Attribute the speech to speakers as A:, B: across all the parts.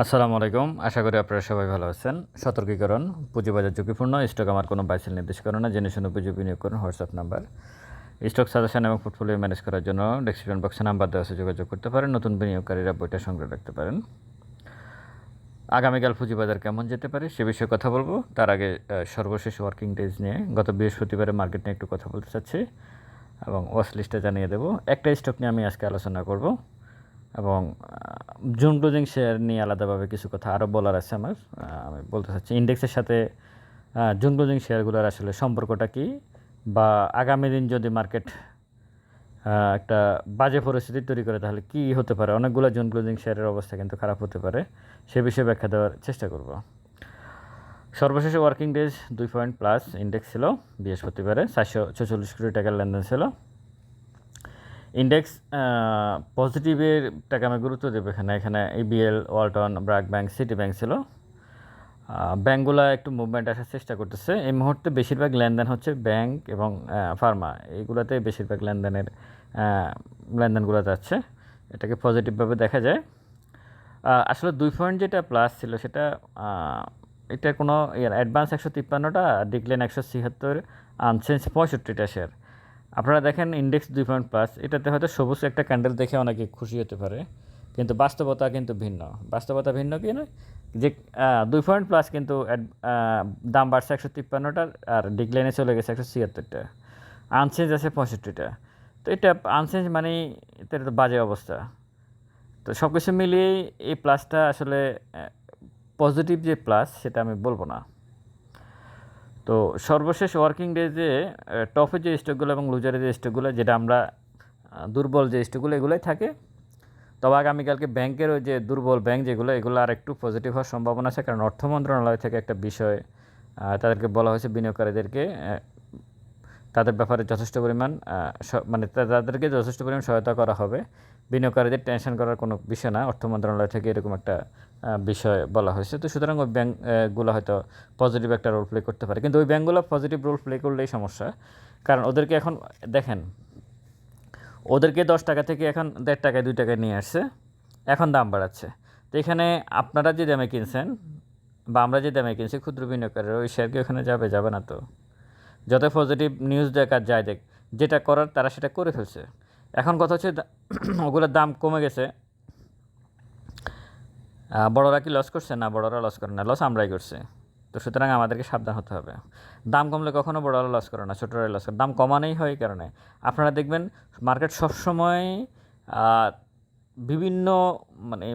A: আসসালামু আলাইকুম। আশা করি আপনারা সবাই ভালো আছেন। সতর্কীকরণ, পুঁজিবাজার ঝুঁকিপূর্ণ স্টক আমার কোনো বাইসেল নির্দেশ করে না। জেনে শুনে পুঁজি বিনিয়োগ করুন হোয়াটসঅ্যাপ নাম্বার স্টক সাজেশন এবং পোর্টফোলিও ম্যানেজ করার জন্য ডেসক্রিপশন বক্সে নাম্বার দেওয়া আছে, যোগাযোগ করতে পারেন। নতুন বিনিয়োগকারীরা বইটা সংগ্রহ রাখতে পারেন। আগামীকাল পুঁজিবাজার কেমন যেতে পারে সে বিষয়ে কথা বলব। তার আগে সর্বশেষ ওয়ার্কিং ডেজ নিয়ে গত বৃহস্পতিবারে মার্কেট নিয়ে একটু কথা বলতে চাচ্ছি এবং ওয়াচ লিস্টে জানিয়ে দেবো। একটা স্টক নিয়ে আমি আজকে আলোচনা করব। এবং জুন ক্লোজিং শেয়ার নিয়ে আলাদাভাবে কিছু কথা আরও বলার আছে আমার। আমি বলতে চাচ্ছি ইন্ডেক্সের সাথে জুন ক্লোজিং শেয়ারগুলোর আসলে সম্পর্কটা কী? বা আগামী দিন যদি মার্কেট একটা বাজে পরিস্থিতি তৈরি করে, তাহলে কী হতে পারে? অনেকগুলো জুন ক্লোজিং শেয়ারের অবস্থা কিন্তু খারাপ হতে পারে। সে বিষয়ে ব্যাখ্যা দেওয়ার চেষ্টা করব। সর্বশেষে ওয়ার্কিং ডেজ দুই পয়েন্ট প্লাস ইন্ডেক্স ছিল বৃহস্পতিবারে, চারশো ছেচল্লিশ কোটি টাকার লেনদেন ছিল। ইন্ডেক্স পজিটিভের টাকা আমি গুরুত্ব দেবো এখানে। এখানে EBL Walton BRAC bank city bank ছিল। ব্যাঙ্কগুলো একটু মুভমেন্ট আসার চেষ্টা করতেছে। এই মুহূর্তে বেশিরভাগ লেনদেন হচ্ছে ব্যাংক এবং ফার্মা এইগুলোতে বেশিরভাগ লেনদেনের লেনদেনগুলো যাচ্ছে। এটাকে পজিটিভভাবে দেখা যায়। আসলে দুই পয়েন্ট যেটা প্লাস ছিল সেটা এটা কোনো অ্যাডভান্স একশো তিপ্পান্নটা ডিক্লেন একশো ছিয়াত্তর আনচেঞ্জ পঁয়ষট্টিটা শেয়ার আপনারা দেখেন ইন্ডেক্স দুই পয়েন্ট প্লাস এটাতে হয়তো সবুজ একটা ক্যান্ডেল দেখে অনেকে খুশি হতে পারে, কিন্তু বাস্তবতা কিন্তু ভিন্ন। বাস্তবতা ভিন্ন কি নয় যে দুই পয়েন্ট প্লাস কিন্তু দাম বাড়ছে একশো তিপ্পান্নটার আর ডিক্লাইনে চলে গেছে একশো ছিয়াত্তরটা। আনচেঞ্জ আছে পঁয়ষট্টিটা। তো এটা আনচেঞ্জ মানেই এটা তো বাজে অবস্থা। তো সব কিছু মিলিয়েই এই প্লাসটা আসলে পজিটিভ যে প্লাস সেটা আমি বলব না। তো সর্বশেষ ওয়ার্কিং ডেজে টপে যে স্টকগুলো এবং লুজারের যে স্টকগুলো যেটা আমরা দুর্বল যে স্টকগুলো এগুলোই থাকে। তবে আগামীকালকে ব্যাংকের ওই যে দুর্বল ব্যাংক যেগুলো, এগুলো আর একটু পজিটিভ হওয়ার সম্ভাবনা আছে, কারণ অর্থ মন্ত্রণালয় থেকে একটা বিষয় তাদেরকে বলা হয়েছে বিনিয়োগকারীদেরকে তাদের ব্যাপারে যথেষ্ট পরিমাণ মানে তাদেরকে যথেষ্ট পরিমাণ সহায়তা করা হবে। বিনিয়োগকারীদের টেনশন করার কোনো বিষয় না। অর্থ মন্ত্রণালয় থেকে এরকম একটা বিষয় বলা হয়েছে। তো সুতরাং ওই ব্যাঙ্কগুলো হয়তো পজিটিভ একটা রোল প্লে করতে পারে। কিন্তু ওই ব্যাঙ্কগুলো পজিটিভ রোল প্লে করলেই সমস্যা। কারণ ওদেরকে এখন, দেখেন, ওদেরকে দশ টাকা থেকে এখন দেড় টাকায়, দুই টাকায় নিয়ে আসছে। এখন দাম বাড়াচ্ছে। তো এখানে আপনারা যে দামে কিনছেন বা আমরা যে দামে কিনছি, ক্ষুদ্র বিনিয়োগকারীরা ওই শেয়ার কি ওখানে যাবে যাবে না তো? যত পজিটিভ নিউজ দেখা যায় দেখ, যেটা করার তারা সেটা করে ফেলছে। এখন কথা হচ্ছে ওগুলোর দাম কমে গেছে। বড়রা কি লস করছে? না, বড়রা লস করে না। লস আমরাই করছে। তো সুতরাং আমাদেরকে সাবধান হতে হবে। দাম কমলে কখনও বড়রা লস করে না ছোটরা লস করে দাম কমানোই হয় কারণে। আপনারা দেখবেন মার্কেট সবসময় বিভিন্ন মানে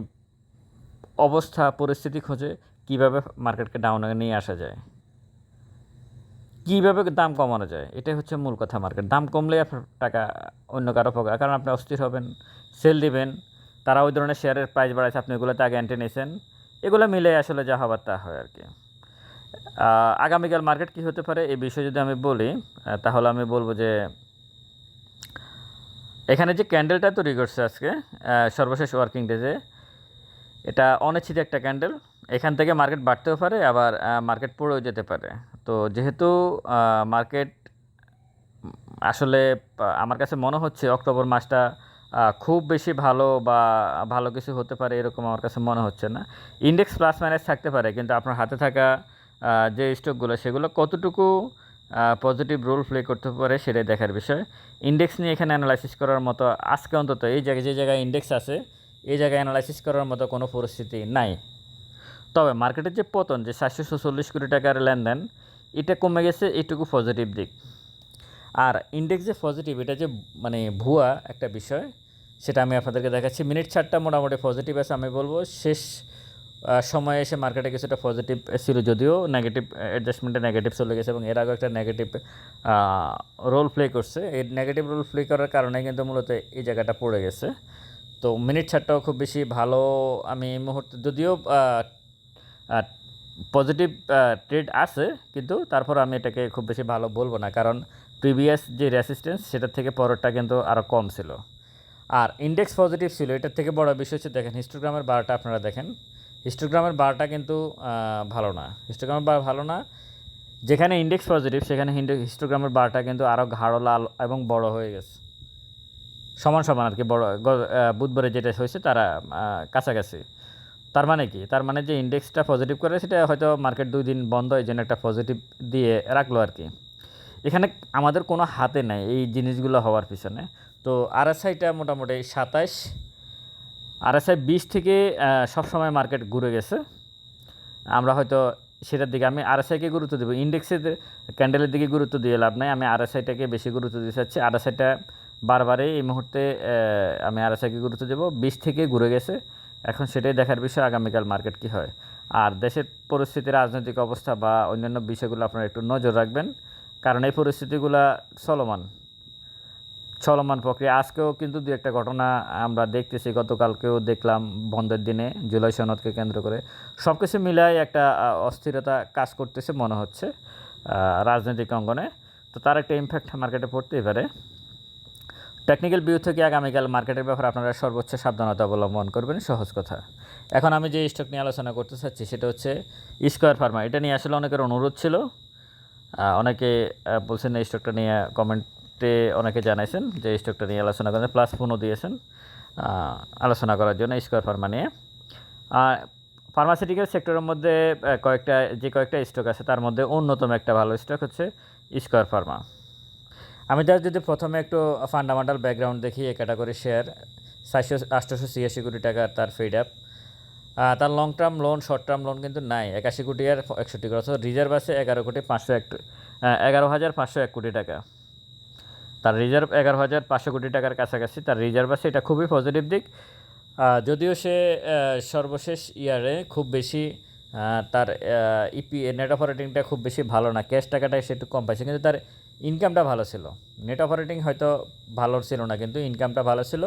A: অবস্থা, পরিস্থিতি খোঁজে কীভাবে মার্কেটকে ডাউনে নিয়ে আসা যায়। কীভাবে দাম কমানো যায়? এটাই হচ্ছে মূল কথা মার্কেট দাম কমলে আপনার টাকা অন্য কারও পকেট কারণ আপনি অস্থির হবেন সেল দিবেন, তারা ওই ধরনের শেয়ারের প্রাইস বাড়াইছে, আপনি ওগুলোতে আগে এন্টে নিয়েছেন এগুলো মিলে আসলে যা হবার তা হয় আর কি। আগামীকাল মার্কেট কী হতে পারে? এই বিষয়ে যদি আমি বলি তাহলে আমি বলব যে, এখানে যে ক্যান্ডেলটা তৈরি করছে আজকে সর্বশেষ ওয়ার্কিং ডেজে এটা অনিশ্চিত একটা ক্যান্ডেল এখান থেকে মার্কেট বাড়তেও পারে, আবার মার্কেট পড়েও যেতে পারে। তো যেহেতু মার্কেট আসলে আমার কাছে মনে হচ্ছে অক্টোবর মাসটা খুব বেশি ভালো বা ভালো কিছু হতে পারে এরকম আমার কাছে মনে হচ্ছে না। ইন্ডেক্স প্লাস মাইনাস থাকতে পারে, কিন্তু আপনার হাতে থাকা যে স্টকগুলো সেগুলো কতটুকু পজিটিভ রোল প্লে করতে পারে সেটাই দেখার বিষয়। ইন্ডেক্স নিয়ে এখানে অ্যানালাইসিস করার মতো আজকে অন্তত এই জায়গায়, যে জায়গায় ইন্ডেক্স আছে, এই জায়গায় অ্যানালাইসিস করার মতো কোনো পরিস্থিতি নাই। তবে মার্কেটের যে পতন, যে সাতশো ছচল্লিশ কোটি টাকার লেনদেন এটা কমে গেছে, এটুকু পজিটিভ দিক। আর ইন্ডেক্স যে পজিটিভ এটা যে মানে ভুয়া একটা বিষয়, সেটা আমি আপনাদেরকে দেখাচ্ছি। মিনিট চারটা মোটামুটি পজিটিভ আছে, আমি বলব। শেষ সময়ে এসে মার্কেটে কিছুটা পজিটিভ ছিল যদিও নেগেটিভ অ্যাডজাস্টমেন্টে নেগেটিভ চলে গেছে এবং এর আগেও একটা নেগেটিভ রোল প্লে করছে। এই নেগেটিভ রোল প্লে করার কারণে কিন্তু মূলত এই জায়গাটা পড়ে গেছে। তো মিনিট ছাড়টাও খুব বেশি ভালো আমি এই মুহূর্তে, যদিও পজিটিভ ট্রেড আছে, কিন্তু তারপর আমি এটাকে খুব বেশি ভালো বলব না, কারণ প্রিভিয়াস যে রেসিস্ট্যান্স সেটার থেকে পরেরটা কিন্তু আরও কম ছিল। আর ইন্ডেক্স পজিটিভ ছিল, এটার থেকে বড় বিষয় হচ্ছে, দেখেন হিস্টোগ্রামের বারটা আপনারা দেখেন। হিস্টোগ্রামের বারটা কিন্তু ভালো না। হিস্টোগ্রামের বার ভালো না। যেখানে ইন্ডেক্স পজিটিভ সেখানে হিস্টোগ্রামের বারটা কিন্তু আরও গাঢ়, লাল এবং বড় হয়ে গেছে। সমান সমান আর কি, বড় বুধবারে যেটা হয়েছে, তারা কাছাকাছি। তার মানে কি? তার মানে যে ইন্ডেক্সটা পজিটিভ করে সেটা হয়তো মার্কেট দুই দিন বন্ধ, এই জন্য একটা পজিটিভ দিয়ে রাখল আর কি। এখানে আমাদের কোনো হাতে নাই এই জিনিসগুলো হওয়ার পিছনে। তো আরএসআইটা মোটামুটি সাতাইশ আরএসআই বিশ থেকে সবসময় মার্কেট ঘুরে গেছে। আমরা হয়তো সেটার দিকে, আমি আরএসআইকে গুরুত্ব দেবো। ইন্ডেক্সের ক্যান্ডেলের দিকে গুরুত্ব দিয়ে লাভ নাই। আমি আরএসআইটাকে বেশি গুরুত্ব দিতে চাচ্ছি। আরএসআইটা বারবারই এই মুহূর্তে আমি আরএসআইকে গুরুত্ব দেবো। বিশ থেকে ঘুরে গেছে। এখন সেটাই দেখার বিষয় আগামীকাল মার্কেট কী হয়। আর দেশের পরিস্থিতি, রাজনৈতিক অবস্থা বা অন্যান্য বিষয়গুলো আপনারা একটু নজর রাখবেন, কারণ এই পরিস্থিতিগুলো চলমান। চলমান প্রক্রিয়া। আজকেও কিন্তু দু একটা ঘটনা আমরা দেখতেছি, গতকালকেও দেখলাম বন্ধের দিনে, জুলাই সনদকে কেন্দ্র করে। সব কিছু মিলাই একটা অস্থিরতা কাজ করতেছে মনে হচ্ছে রাজনৈতিক অঙ্গনে। তো তার একটা ইমপ্যাক্ট মার্কেটে পড়তেই পারে। টেকনিক্যাল ভিউ থেকে আগামীকাল মার্কেটের ব্যাপারে আপনারা সর্বোচ্চ সাবধানতা অবলম্বন করবেন, সহজ কথা। এখন আমি যে স্টক নিয়ে আলোচনা করতে চাচ্ছি, সেটা হচ্ছে স্কোয়ার ফার্মা এটা নিয়ে আসলে অনেকের অনুরোধ ছিল। অনেকে বলছেন এই স্টকটা নিয়ে কমেন্টে অনেকে জানাইছেন যে স্টকটা নিয়ে আলোচনা করেন প্লাস ফোনও দিয়েছেন আলোচনা করার জন্য স্কোয়ার ফার্মা নিয়ে। আর ফার্মাসিউটিক্যাল সেক্টরের মধ্যে কয়েকটা, যে কয়েকটা স্টক আছে, তার মধ্যে অন্যতম একটা ভালো স্টক হচ্ছে স্কোয়ার ফার্মা আমি তার যদি প্রথমে একটু ফান্ডামেন্টাল ব্যাকগ্রাউন্ড দেখি এই ক্যাটাগরি শেয়ার চারশো আটশোশো ছিয়াশি কোটি টাকার তার ফিড আপ তার long term loan short term loan কিন্তু নাই। একাশি কোটি আর একষট্টি কোটি রিজার্ভ আছে এগারো কোটি পাঁচশো এক এগারো হাজার পাঁচশো এক কোটি টাকা। তার রিজার্ভ এগারো হাজার পাঁচশো কোটি টাকার কাছাকাছি, তার রিজার্ভ আছে, এটা খুবই পজিটিভ দিক। যদিও সে সর্বশেষ ইয়ারে খুব বেশি তার ইপি নেট অপারেটিংটা খুব বেশি ভালো না। ক্যাশ টাকাটা সে একটু কম পাইছে, কিন্তু তার ইনকামটা ভালো ছিল। নেট অপারেটিং হয়তো ভালো ছিল না, কিন্তু ইনকামটা ভালো ছিল।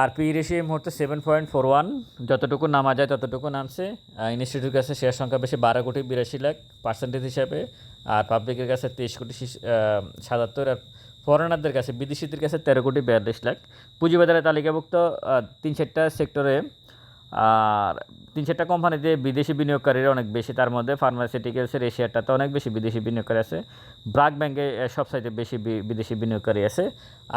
A: আর পি রেশিও এই মুহূর্তে সেভেন পয়েন্ট ফোর ওয়ান যতটুকু নামা যায় ততটুকু নামছে। ইনস্টিটিউটের কাছে শেয়ার সংখ্যা বেশি বারো কোটি বিরাশি লাখ পার্সেন্টেজ হিসাবে, আর পাবলিকের কাছে তেইশ কোটি সাতাত্তর, আর ফরেনারদের কাছে, বিদেশিদের কাছে তেরো কোটি বিয়াল্লিশ লাখ। পুঁজিবাজারে তালিকাভুক্ত তিন চারটা সেক্টরে আর তিন চারটা কোম্পানিতে বিদেশি বিনিয়োগকারীরা অনেক বেশি, তার মধ্যে ফার্মাসিউটিক্যালসের এই শেয়ারটাতে অনেক বেশি বিদেশি বিনিয়োগকারী আছে। ব্রাক ব্যাংকে সবসাইতে বেশি বিদেশি বিনিয়োগকারী আছে।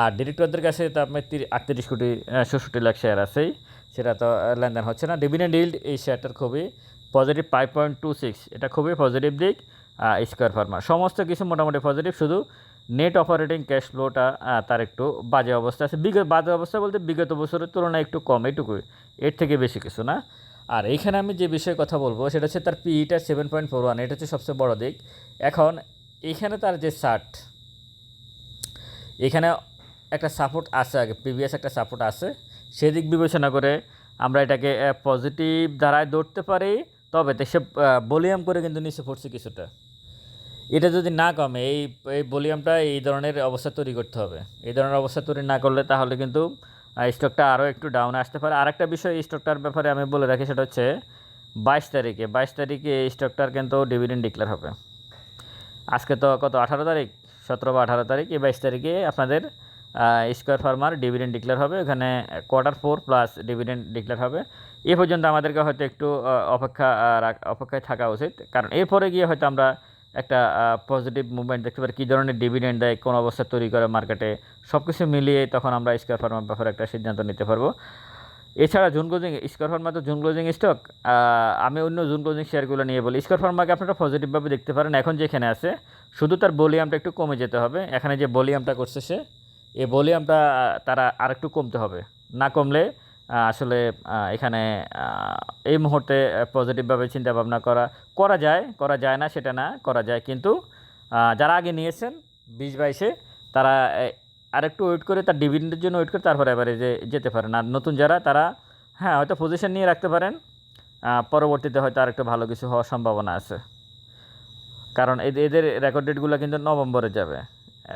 A: আর ডিরেক্টরদের কাছে তো আপনার আটত্রিশ কোটি ষষট্টি লাখ শেয়ার আছেই। সেটা তো লেনদেন হচ্ছে না। ডিভিডেন্ড ইল্ড এই শেয়ারটার খুবই positive five point two six এটা খুবই পজিটিভ দিক স্কোয়ার ফার্মা সমস্ত কিছু মোটামুটি পজিটিভ শুধু নেট অপারেটিং ক্যাশ ফ্লোটা তার একটু বাজে অবস্থা আছে। বিগত, বাজে অবস্থা বলতে বিগত বছরের তুলনায় একটু কম এটুকুই এর থেকে বেশি কিছু না। আর এইখানে আমি যে বিষয়ে কথা বলব, সেটা হচ্ছে তার পিইটা সেভেন পয়েন্ট ফোর ওয়ান এটা হচ্ছে সবচেয়ে বড় দিক। এখন এখানে তার যে শার্ট এখানে একটা সাপোর্ট আছে আগে প্রিভিয়াস একটা সাপোর্ট আছে। সেদিক বিবেচনা করে আমরা এটাকে পজিটিভ দ্বারায় ধরতে পারি, তবে সে ভলিউম করে কিন্তু নিচে পড়ছে কিছুটা। এটা যদি না কমে, এই এই ভলিউমটা এই ধরনের অবস্থা তৈরি করতে হবে। এই ধরনের অবস্থা তৈরি না করলে তাহলে কিন্তু স্টকটা আরও একটু ডাউনে আসতে পারে। আরেকটা বিষয় স্টকটার ব্যাপারে আমি বলে রাখি, সেটা হচ্ছে বাইশ তারিখে বাইশ তারিখে এই স্টকটার কিন্তু ডিভিডেন্ড ডিক্লেয়ার হবে। আজকে তো কত, আঠারো তারিখ? সতেরো বা আঠারো তারিখ, এই বাইশ তারিখে আপনাদের স্কোয়ার ফার্মার ডিভিডেন্ড ডিক্লেয়ার হবে। এখানে quarter four plus dividend declare হবে। এ পর্যন্ত আমাদেরকে হয়তো একটু অপেক্ষা অপেক্ষায় থাকা উচিত। কারণ এরপরে গিয়ে হয়তো আমরা একটা পজিটিভ মুভমেন্ট দেখতে পারি কী ধরনের ডিভিডেন্ড দেয়, কোন অবস্থা তৈরি করে মার্কেটে সব কিছু মিলিয়ে তখন আমরা স্কোয়ার ফার্মার ব্যাপারে একটা সিদ্ধান্ত নিতে পারব। এছাড়া জুন ক্লোজিং স্কোয়ার ফার্মা তো জুন ক্লোজিং স্টক আমি অন্য জুন ক্লোজিং শেয়ারগুলো নিয়ে বলি। স্কোয়ার ফার্মাকে আপনারা পজিটিভভাবে দেখতে পারেন, এখন যেখানে আছে, শুধু তার ভলিউমটা একটু কমে যেতে হবে। এখানে যে ভলিউমটা করছে সে, এই ভলিউমটা তারা আরেকটু কমতে হবে। না কমলে আসলে এখানে এই মুহূর্তে পজিটিভভাবে চিন্তা ভাবনা করা করা যায় করা যায় না, সেটা না, করা যায়। কিন্তু যারা আগে নিয়েছেন, বিশ বাইশে, তারা আরেকটু ওয়েট করে, তার ডিভিডেন্ডের জন্য ওয়েট করে, তারপরে এবারে যে, যেতে পারেন। আর নতুন যারা, তারা হ্যাঁ হয়তো পজিশন নিয়ে রাখতে পারেন পরবর্তীতে হয়তো আরেকটু ভালো কিছু হওয়ার সম্ভাবনা আছে। কারণ এদের রেকর্ড ডেটগুলো কিন্তু নভেম্বরে যাবে।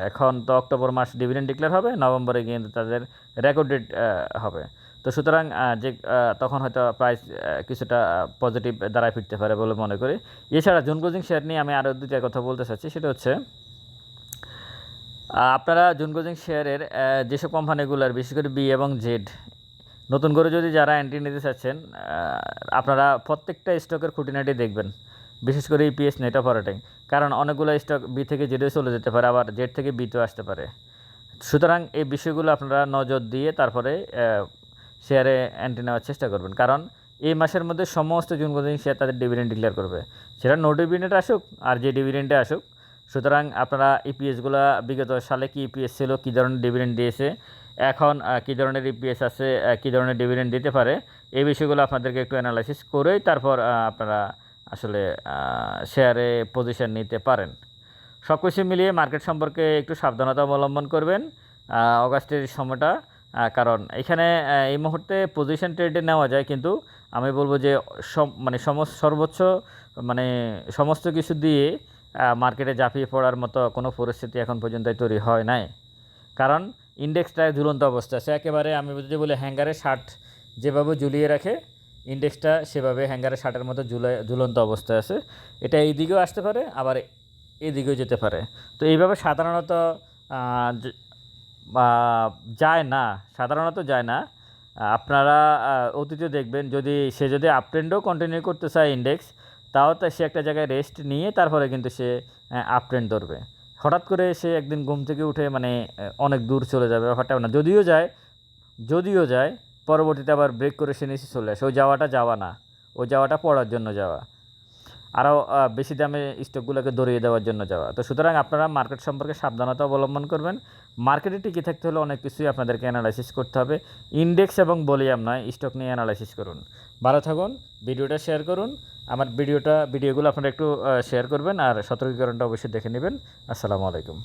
A: এখন তো অক্টোবর মাস ডিভিডেন্ড ডিক্লেয়ার হবে, নভেম্বরে কিন্তু তাদের রেকর্ড ডেট হবে। তো সুতরাং যে তখন হয়তো প্রাইস কিছুটা পজিটিভ দ্বারায় ফিরতে পারে বলে মনে করি। এছাড়া জুন কোচিং শেয়ার নিয়ে আমি আরও দুটা কথা বলতে চাচ্ছি। সেটা হচ্ছে আপনারা জুন কোচিং শেয়ারের যেসব কোম্পানিগুলোর বিশেষ করে বি এবং জেড নতুন করে যদি যারা এন্ট্রি নিতে চাচ্ছেন আপনারা প্রত্যেকটা স্টকের খুঁটিনাটি দেখবেন। বিশেষ করে ইপিএস নেট অপারেটিং কারণ অনেকগুলো স্টক বি থেকে জেডে চলে যেতে পারে, আবার জেড থেকে বিতেও আসতে পারে। সুতরাং এই বিষয়গুলো আপনারা নজর দিয়ে তারপরে শেয়ারে এন্ট্রি নেওয়ার চেষ্টা করবেন। কারণ এই মাসের মধ্যে সমস্ত জুন কোচিং শেয়ার তাদের ডিভিডেন্ড ডিক্লেয়ার করবে। সেটা নো ডিভিডেন্ড আসুক আর যে ডিভিডেন্ডে আসুক, সুতরাং আপনারা ইপিএসগুলো বিগত সালে কি ইপিএস ছিল, কী ধরনের ডিভিডেন্ড দিয়েছে, এখন কী ধরনের ইপিএস আছে কী ধরনের ডিভিডেন্ড দিতে পারে, এই বিষয়গুলো আপনাদেরকে একটু অ্যানালাইসিস করেই তারপর আপনারা আসলে শেয়ারে পজিশন নিতে পারেন। সব কিছু মিলিয়ে মার্কেট সম্পর্কে একটু সাবধানতা অবলম্বন করবেন অগাস্টের সময়টা। কারণ এখানে এই মুহূর্তে পজিশন ট্রেডে নেওয়া যায়, কিন্তু আমি বলব যে মানে সমস্ত সর্বোচ্চ মানে সমস্ত কিছু দিয়ে মার্কেটে ঝাঁপিয়ে পড়ার মতো কোনো পরিস্থিতি এখন পর্যন্ত তৈরি হয় নাই। কারণ ইন্ডেক্সটা ঝুলন্ত অবস্থা আছে একেবারে আমি যদি বলি হ্যাঙ্গারে শার্ট যেভাবে ঝুলিয়ে রাখে ইন্ডেক্সটা সেভাবে হ্যাঙ্গারে শার্টের মতো ঝুলে, ঝুলন্ত অবস্থায় আছে। এটা এই দিকেও আসতে পারে, আবার এদিকেও যেতে পারে। তো এইভাবে সাধারণত যায় না, সাধারণত যায় না। আপনারা অতীতে দেখবেন যদি সে যদি আপ ট্রেন্ডও কন্টিনিউ করতে চায় ইন্ডেক্স তাও তা সে একটা জায়গায় রেস্ট নিয়ে তারপরে কিন্তু সে আপ ট্রেন্ড ধরবে। হঠাৎ করে সে একদিন ঘুম থেকে উঠে মানে অনেক দূর চলে যাবে ব্যাপারটা না। যদিও যায় যদিও যায়, পরবর্তীতে আবার ব্রেক করে সে নিচে চলে আসে। ওই যাওয়াটা যাওয়া না। ওই যাওয়াটা পড়ার জন্য যাওয়া। আরও বেশি দামে স্টকগুলোকে দরিয়ে দেওয়ার জন্য যাওয়া। তো সুতরাং আপনারা মার্কেট সম্পর্কে সাবধানতা অবলম্বন করবেন। মার্কেটে টিকে থাকতে হলে অনেক কিছুই আপনাদেরকে অ্যানালাইসিস করতে হবে। ইন্ডেক্স এবং বলিয়াম নয় স্টক নিয়ে অ্যানালাইসিস করুন। ভালো থাকুন, ভিডিওটা শেয়ার করুন। আমার ভিডিওটা, ভিডিওগুলো আপনারা একটু শেয়ার করবেন আর সতর্কীকরণটা অবশ্যই দেখে নেবেন। আসসালামু আলাইকুম।